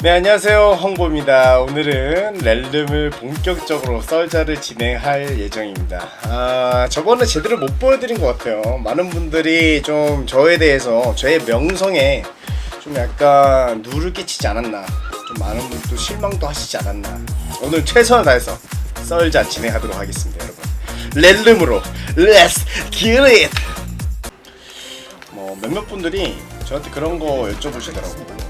네 안녕하세요. 홍보입니다. 오늘은 렐름을 본격적으로 썰자를 진행할 예정입니다. 아 저번에 제대로 못 보여드린 것 같아요. 많은 분들이 좀 저에 대해서 저의 명성에 좀 약간 누를 끼치지 않았나. 좀 많은 분도 실망도 하시지 않았나. 오늘 최선을 다해서 썰자 진행하도록 하겠습니다 여러분. 렐름으로 Let's get it! 뭐 몇몇 분들이 저한테 그런 거 여쭤보시더라고요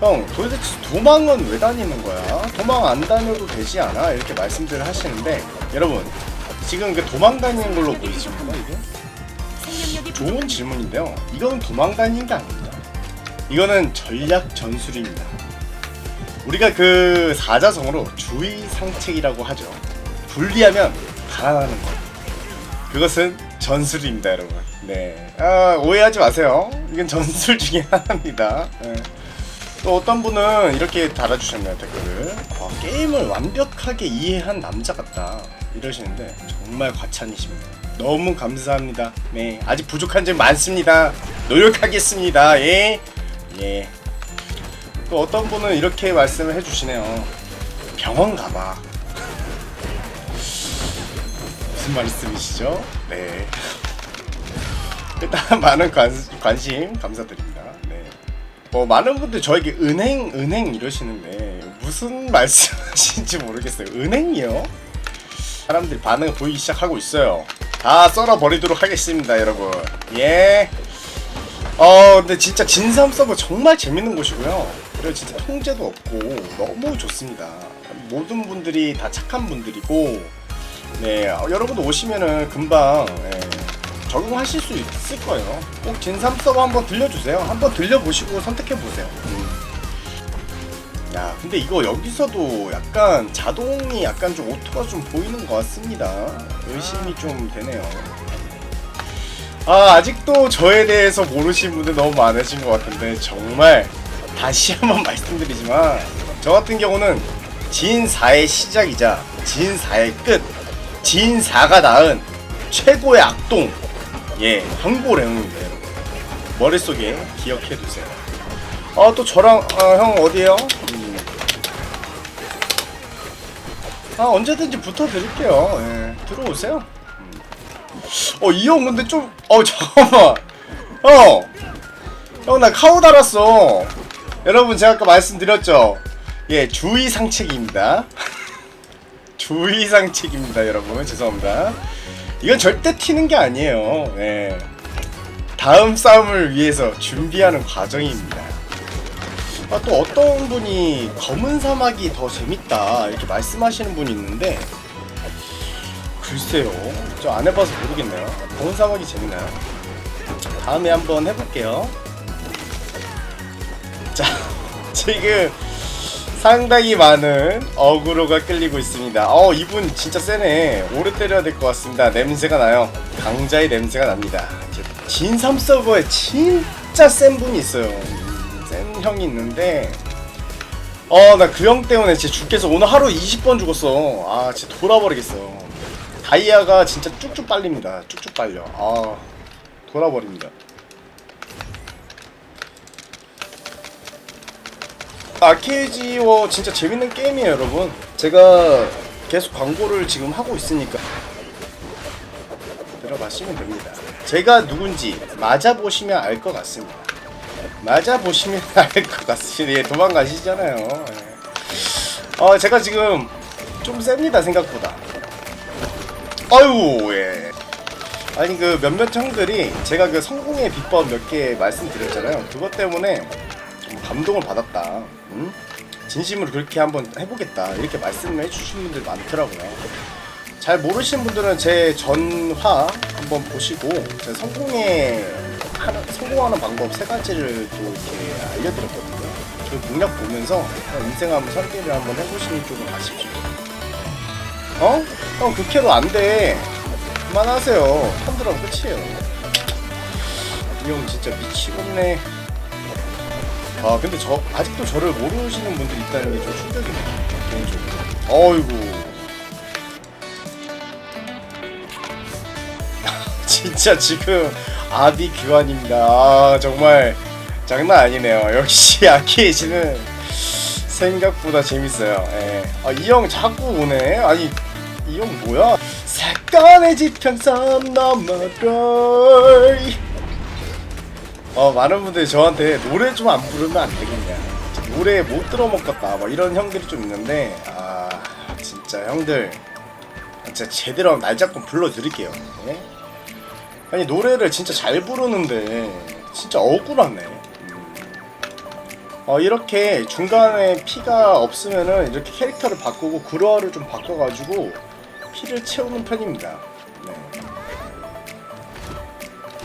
형 도대체 도망은 왜 다니는 거야? 도망 안 다녀도 되지 않아? 이렇게 말씀들을 하시는데 여러분 지금 그 도망 다니는 걸로 보이십니까 이게? 좋은 질문인데요. 이거는 도망 다니는 게 아닙니다. 이거는 전략 전술입니다. 우리가 그 사자성어로 주의 상책이라고 하죠. 분리하면 달아나는 것 그것은 전술입니다 여러분. 네. 아, 오해하지 마세요. 이건 전술 중에 하나입니다. 네. 또 어떤 분은 이렇게 달아주셨네요 댓글을. 아, 게임을 완벽하게 이해한 남자 같다. 이러시는데 정말 과찬이십니다. 너무 감사합니다. 네 아직 부족한 점 많습니다. 노력하겠습니다. 예 예. 또 어떤 분은 이렇게 말씀을 해주시네요. 병원 가봐. 무슨 말씀이시죠? 네. 일단 많은 관, 관심 감사드립니다 네. 뭐 많은 분들 저에게 은행 은행 이러시는데 무슨 말씀하신지 모르겠어요. 은행이요? 사람들이 반응을 보이기 시작하고 있어요. 다 썰어 버리도록 하겠습니다, 여러분. 예. 어, 근데 진짜 진삼 서버 정말 재밌는 곳이고요. 그리고 진짜 통제도 없고 너무 좋습니다. 모든 분들이 다 착한 분들이고, 네, 어, 여러분 오시면은 금방 예, 적응하실 수 있을 거예요. 꼭 진삼 서버 한번 들려주세요. 한번 들려보시고 선택해보세요. 야, 근데 이거 여기서도 약간 자동이 약간 좀 오토가 좀 보이는 것 같습니다. 의심이 좀 되네요. 아, 아직도 저에 대해서 모르신 분들 너무 많으신 것 같은데, 정말 다시 한번 말씀드리지만, 저 같은 경우는 진4의 시작이자 진4의 끝, 진4가 낳은 최고의 악동, 예, 형고래형입니다, 여러분. 머릿속에 기억해 두세요. 아, 또 저랑, 아, 형 어디에요? 음. 아, 언제든지 붙어 드릴게요. 예, 들어오세요. 음. 어, 이 형 근데 좀, 어, 잠깐만. 형! 형, 나 카우 달았어. 여러분, 제가 아까 말씀드렸죠? 예, 주의 상책입니다. 주의 상책입니다, 여러분. 죄송합니다. 이건 절대 튀는 게 아니에요. 예. 다음 싸움을 위해서 준비하는 과정입니다. 아, 또 어떤 분이 검은 사막이 더 재밌다 이렇게 말씀하시는 분이 있는데 글쎄요 저 안 해봐서 모르겠네요 검은 사막이 재밌나요? 다음에 한번 해볼게요 자 지금 상당히 많은 어그로가 끌리고 있습니다. 어 이분 진짜 세네. 오래 때려야 될 것 같습니다. 냄새가 나요. 강자의 냄새가 납니다. 진삼 서버에 진짜 센 분이 있어요. 센 형이 있는데. 어 나 그 형 때문에 진짜 죽겠어. 오늘 하루 20번 죽었어. 아 진짜 돌아버리겠어. 다이아가 진짜 쭉쭉 빨립니다. 쭉쭉 빨려. 아 돌아버립니다 아케이지 워 진짜 재밌는 게임이에요 여러분. 제가 계속 광고를 지금 하고 있으니까 들어가시면 됩니다. 제가 누군지 맞아보시면 알 것 같습니다. 맞아보시면 알 것 같습니다. 예, 도망가시잖아요. 예. 어 제가 지금 좀 셉니다 생각보다. 아유 예. 아니 그 몇몇 형들이 제가 그 성공의 비법 몇 개 말씀드렸잖아요. 그것 때문에 좀 감동을 받았다 음? 진심으로 그렇게 한번 해보겠다 이렇게 말씀을 해주신 분들 많더라고요 잘 모르시는 분들은 제 전화 한번 보시고 제가 성공에 하는, 성공하는 방법 세 가지를 또 이렇게 알려드렸거든요. 그 공략 보면서 인생 한번 설계를 한번 해보시는 쪽으로 가십시오. 어? 형 극해로 안 돼. 그만하세요. 편들어면 끝이에요. 이 형 진짜 미치겠네. 아 근데 저 아직도 저를 모르시는 분들이 있다는 게 좀 충격이네요. 개인적으로. 어이구. 진짜 지금 아비 교환입니다. 아, 정말 장난 아니네요. 역시 아키에이지는 생각보다 재밌어요. 예. 아, 이 형 자꾸 오네. 아니 이 형 뭐야? 사건의 지평선 너머걸. 어 많은 분들이 저한테 노래 좀 안 부르면 안 되겠냐. 노래 못 들어먹겠다. 막 이런 형들이 좀 있는데 아 진짜 형들 진짜 제대로 날 잡고 불러드릴게요. 예? 아니 노래를 진짜 잘 부르는데 진짜 억울하네. 음. 어 이렇게 중간에 피가 없으면은 이렇게 캐릭터를 바꾸고 구로아를 좀 바꿔가지고 피를 채우는 편입니다. 네.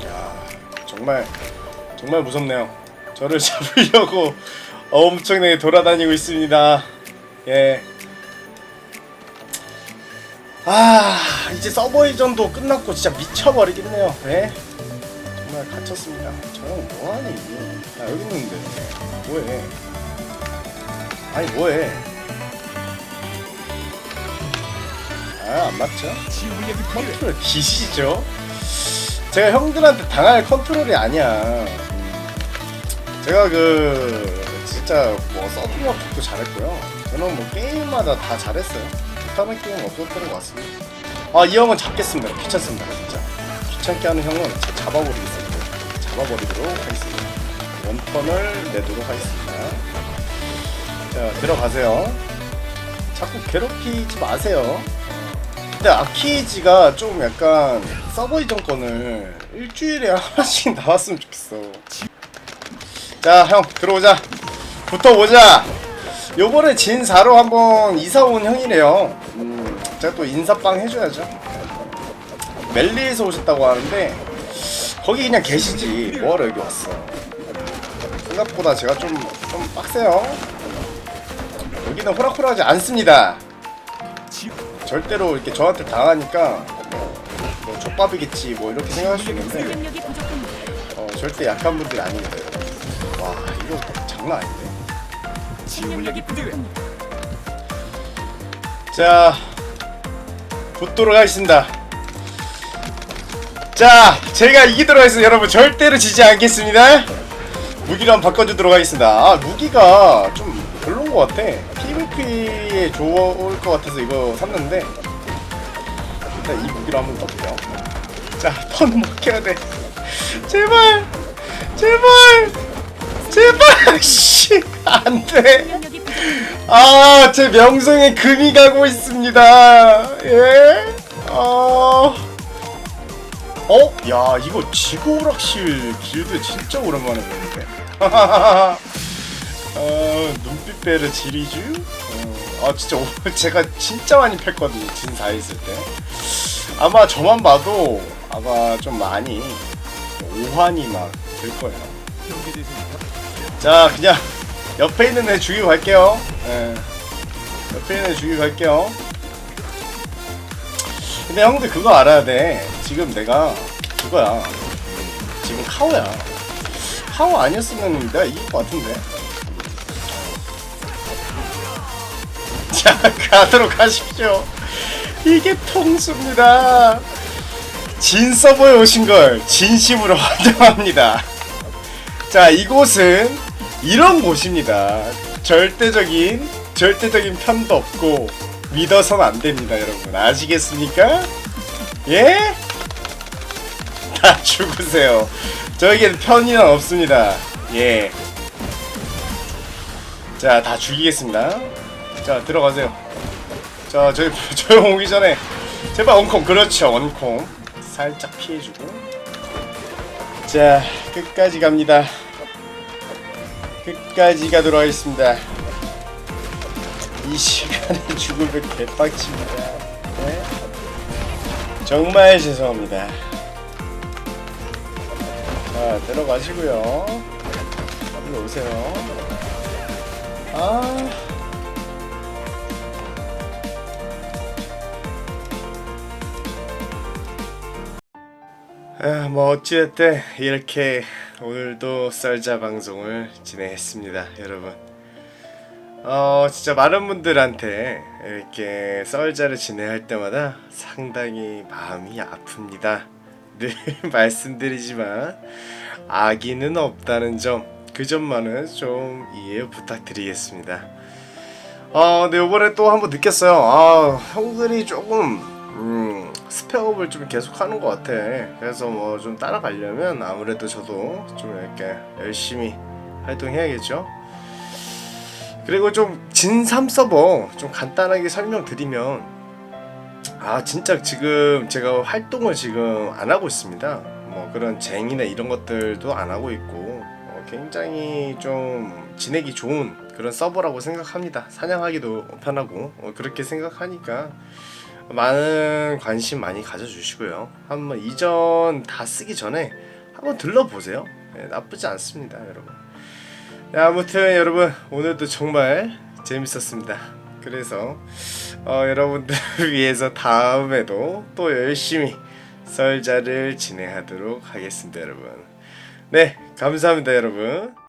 야 정말 정말 무섭네요. 저를 잡으려고 엄청나게 돌아다니고 있습니다. 예. 아 이제 서버 이전도 끝났고 진짜 미쳐버리겠네요. 예. 정말 갇혔습니다. 저형 뭐하니? 나 여기 있는데 뭐해? 아니 뭐해? 아 안 맞죠? 컨트롤 기시죠? 제가 형들한테 당할 컨트롤이 아니야. 음. 제가 그 진짜 뭐 서든워크도 잘했고요. 저는 뭐 게임마다 다 잘했어요. 못하는 게임 없었던 것 같습니다. 아 이 형은 잡겠습니다. 귀찮습니다 진짜. 귀찮게 하는 형은 잡아버리겠습니다. 잡아버리도록 하겠습니다. 원턴을 내도록 하겠습니다. 자 들어가세요. 자꾸 괴롭히지 마세요. 근데 아키지가 좀 약간 서버 이전 건을 일주일에 하나씩 나왔으면 좋겠어. 자, 형 들어오자. 붙어보자. 요번에 진 4로 한번 이사 온 형이래요. 음, 제가 또 인사빵 해줘야죠. 멜리에서 오셨다고 하는데 거기 그냥 계시지. 뭐하러 여기 왔어? 생각보다 제가 좀 좀 빡세요. 여기는 호락호락하지 않습니다. 절대로 이렇게 저한테 당하니까 뭐, 뭐 족밥이겠지 뭐 이렇게 생각할 수 있는데. 어, 절대 약한 분들이 아니에요. 와 이거 장난 아닌데. 생명력이 부족합니다. 자 붙도록 하겠습니다. 자 제가 이기도록 하겠습니다. 여러분 절대로 지지 않겠습니다. 무기를 한번 바꿔주도록 하겠습니다. 아 무기가 좀 별론 것 같아. PVP에 좋을 것 같아서 이거 샀는데 일단 이 무기로 한번 떠볼게요. 자 턴 먹혀야 돼. 제발 제발 제발 씨 안돼. 생명력이 부족합니다. 아, 제 명성에 금이 가고 있습니다. 예? 어. 어? 야, 이거 지구오락실 길드 진짜 오랜만에 보는데. 어, 눈빛배를 지리주? 어, 아, 진짜 오늘 제가 진짜 많이 팼거든요. 진사 있을 때. 아마 저만 봐도 아마 좀 많이 오한이 막들 거예요. 자, 그냥 옆에 있는 애 죽이고 갈게요. 예. 옆에 있는 애 죽이고 갈게요. 근데 형들 그거 알아야 돼. 지금 내가 그거야. 지금 카오야. 카오 아니었으면 내가 이길 것 같은데. 자, 가도록 하십시오. 이게 통수입니다. 진 서버에 오신 걸 진심으로 환영합니다. 자, 이곳은 이런 곳입니다. 절대적인 절대적인 편도 없고 믿어선 안 됩니다, 여러분. 아시겠습니까? 예? 다 죽으세요. 저에게는 편이는 없습니다. 예. 자, 다 죽이겠습니다. 자, 들어가세요. 자, 저희 저형 오기 전에 제발 원콩 그렇죠, 원콩 살짝 피해주고. 자, 끝까지 갑니다. 끝까지 가도록 하겠습니다. 이 시간에 죽으면 개빡칩니다. 네? 정말 죄송합니다. 자, 들어가시고요. 일로 오세요. 아. 아, 뭐 어찌됐든 이렇게 오늘도 썰자 방송을 진행했습니다, 여러분. 어, 진짜 많은 분들한테 이렇게 썰자를 진행할 때마다 상당히 마음이 아픕니다. 늘 말씀드리지만 아기는 없다는 점 그 점만은 좀 이해 부탁드리겠습니다. 아, 근데 요번에 또 한번 느꼈어요. 아, 형들이 조금 음, 스펙업을 좀 계속 하는 것 같아. 그래서 뭐 좀 따라가려면 아무래도 저도 좀 이렇게 열심히 활동해야겠죠. 그리고 좀 진삼 서버 좀 간단하게 설명드리면 아 진짜 지금 제가 활동을 지금 안 하고 있습니다. 뭐 그런 쟁이나 이런 것들도 안 하고 있고 어, 굉장히 좀 지내기 좋은 그런 서버라고 생각합니다. 사냥하기도 편하고 어, 그렇게 생각하니까 많은 관심 많이 가져주시고요. 한번 이전 다 쓰기 전에 한번 들러보세요. 네, 나쁘지 않습니다, 여러분. 네, 아무튼 여러분 오늘도 정말 재밌었습니다. 그래서 어, 여러분들을 위해서 다음에도 또 열심히 썰자를 진행하도록 하겠습니다, 여러분. 네, 감사합니다, 여러분.